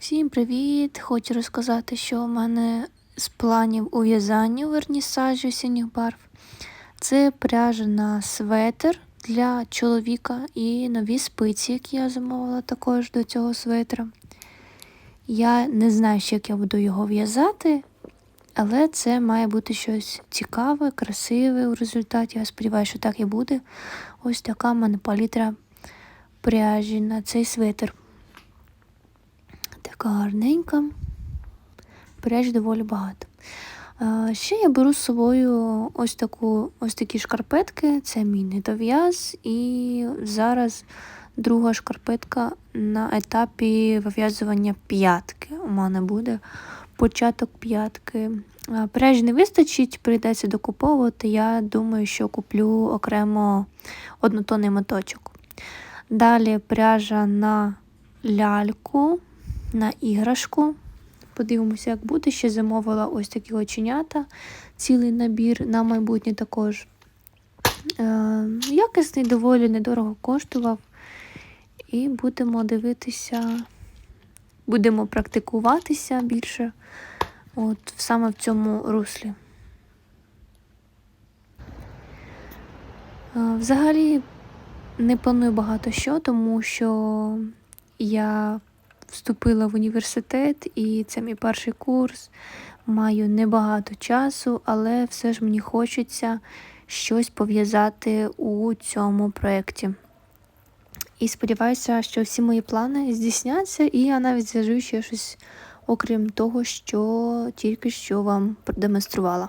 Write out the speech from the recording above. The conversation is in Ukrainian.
Всім привіт! Хочу розказати, що у мене з планів у в'язанні вернісажі осінніх барв. Це пряжа на светр для чоловіка і нові спиці, які я замовила також до цього светра. Я не знаю, ще, як я буду його в'язати, але це має бути щось цікаве, красиве у результаті. Я сподіваюся, що так і буде. Ось така в мене палітра пряжі на цей светр. Така гарненька. Пряж доволі багато. Ще я беру з собою ось таку, ось такі шкарпетки, це мій недов'яз, і зараз друга шкарпетка на етапі вив'язування п'ятки. У мене буде початок п'ятки. А, Пряжі не вистачить, прийдеться докуповувати. Я думаю, що куплю окремо однотонний моточок. Далі пряжа на ляльку на іграшку. Подивимося, як буде. Ще замовила ось такі оченята, цілий набір на майбутнє також. Е, якісний, доволі недорого коштував. І будемо дивитися, будемо практикуватися більше от саме в цьому руслі. Е, взагалі не планую багато що, тому що я вступила в університет, і це мій перший курс. Маю небагато часу, але все ж мені хочеться щось пов'язати у цьому проєкті. І сподіваюся, що всі мої плани здійсняться, і я навіть зв'яжу ще щось, окрім того, що тільки що вам продемонструвала.